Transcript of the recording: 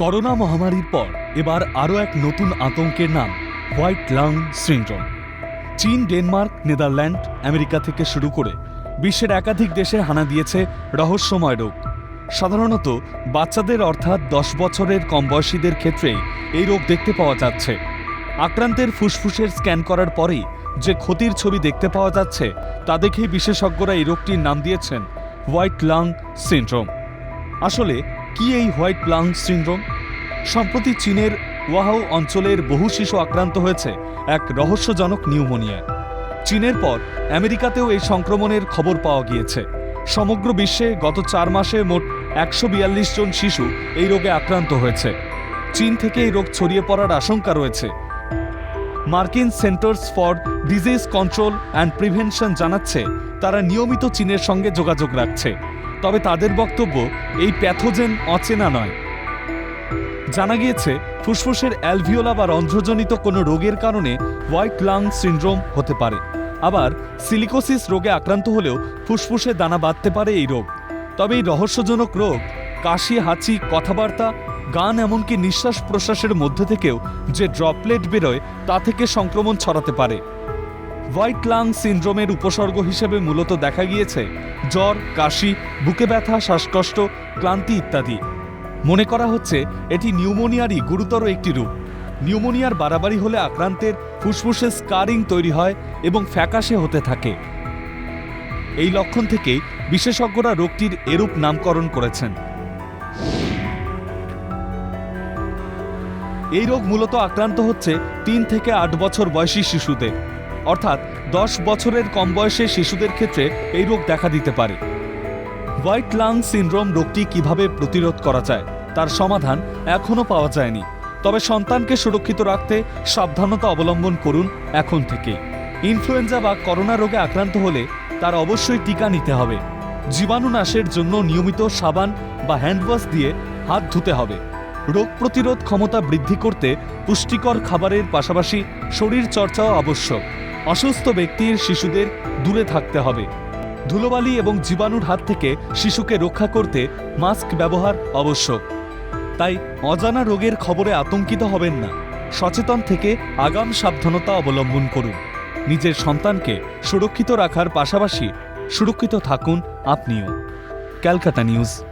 Corona মহামারীর পর এবার আরও এক নতুন আতঙ্কের নাম, হোয়াইট লাং সিন্ড্রোম। চীন, ডেনমার্ক, নেদারল্যান্ড, আমেরিকা থেকে শুরু করে বিশ্বের একাধিক দেশে হানা দিয়েছে রহস্যময় রোগ। সাধারণত বাচ্চাদের অর্থাৎ দশ বছরের কম বয়সীদের ক্ষেত্রে এই রোগ দেখতে পাওয়া যাচ্ছে। আক্রান্তের ফুসফুসের স্ক্যান করার পরেই যে ক্ষতির ছবি দেখতে পাওয়া যাচ্ছে, তা দেখেই বিশেষজ্ঞরা এই রোগটির নাম দিয়েছেন হোয়াইট লাং সিন্ড্রোম। আসলে কি এই হোয়াইট লাং সিন্ড্রোম? সম্প্রতি চীনের ওয়াহাও অঞ্চলের বহু শিশু আক্রান্ত হয়েছে এক রহস্যজনক নিউমোনিয়ায়। চীনের পর আমেরিকাতেও এই সংক্রমণের খবর পাওয়া গিয়েছে। সমগ্র বিশ্বে গত চার মাসে মোট একশো বিয়াল্লিশ জন শিশু এই রোগে আক্রান্ত হয়েছে। চীন থেকে এই রোগ ছড়িয়ে পড়ার আশঙ্কা রয়েছে। মার্কিন Centers for Disease Control and Prevention জানাচ্ছে, তারা নিয়মিত চীনের সঙ্গে যোগাযোগ রাখছে। তবে তাদের বক্তব্য, এই প্যাথোজেন অচেনা নয়। জানা গিয়েছে, ফুসফুসের অ্যালভিওলা বা রন্ধ্রজনিত কোনো রোগের কারণে হোয়াইট লাং সিন্ড্রোম হতে পারে। আবার সিলিকোসিস রোগে আক্রান্ত হলেও ফুসফুসে দানা বাঁধতে পারে এই রোগ। তবে এই রহস্যজনক রোগ, কাশি, হাঁচি, কথাবার্তা, গান এমনকি নিঃশ্বাস প্রশ্বাসের মধ্যে থেকেও যে ড্রপলেট বেরোয় তা থেকে সংক্রমণ ছড়াতে পারে। হোয়াইট লাং সিন্ড্রোমের উপসর্গ হিসেবে মূলত দেখা গিয়েছে জ্বর, কাশি, বুকে ব্যথা, শ্বাসকষ্ট, ক্লান্তি ইত্যাদি। মনে করা হচ্ছে এটি নিউমোনিয়ারই গুরুতর একটি রূপ নিউমোনিয়ার বাড়াবাড়ি হলে আক্রান্তের ফুসফুসে স্কারিং তৈরি হয় এবং ফ্যাকাশে হতে থাকে। এই লক্ষণ থেকেই বিশেষজ্ঞরা রোগটির এরূপ নামকরণ করেছেন। এই রোগ মূলত আক্রান্ত হচ্ছে তিন থেকে আট বছর বয়সী শিশুদের। অর্থাৎ দশ বছরের কম বয়সে শিশুদের ক্ষেত্রে এই রোগ দেখা দিতে পারে। হোয়াইট লাং সিনড্রোম রোগটি কীভাবে প্রতিরোধ করা যায়, তার সমাধান এখনও পাওয়া যায়নি। তবে সন্তানকে সুরক্ষিত রাখতে সাবধানতা অবলম্বন করুন এখন থেকে। ইনফ্লুয়েঞ্জা বা করোনা রোগে আক্রান্ত হলে তার অবশ্যই টিকা নিতে হবে। জীবাণু নাশের জন্য নিয়মিত সাবান বা হ্যান্ডওয়াশ দিয়ে হাত ধুতে হবে। রোগ প্রতিরোধ ক্ষমতা বৃদ্ধি করতে পুষ্টিকর খাবারের পাশাপাশি শরীর চর্চাও আবশ্যক। অসুস্থ ব্যক্তির শিশুদের দূরে থাকতে হবে। ধুলোবালি এবং জীবাণুর হাত থেকে শিশুকে রক্ষা করতে মাস্ক ব্যবহার আবশ্যক। তাই অজানা রোগের খবরে আতঙ্কিত হবেন না। সচেতন থেকে আগাম সাবধানতা অবলম্বন করুন। নিজের সন্তানকে সুরক্ষিত রাখার পাশাপাশি সুরক্ষিত থাকুন আপনিও। ক্যালকাটা নিউজ।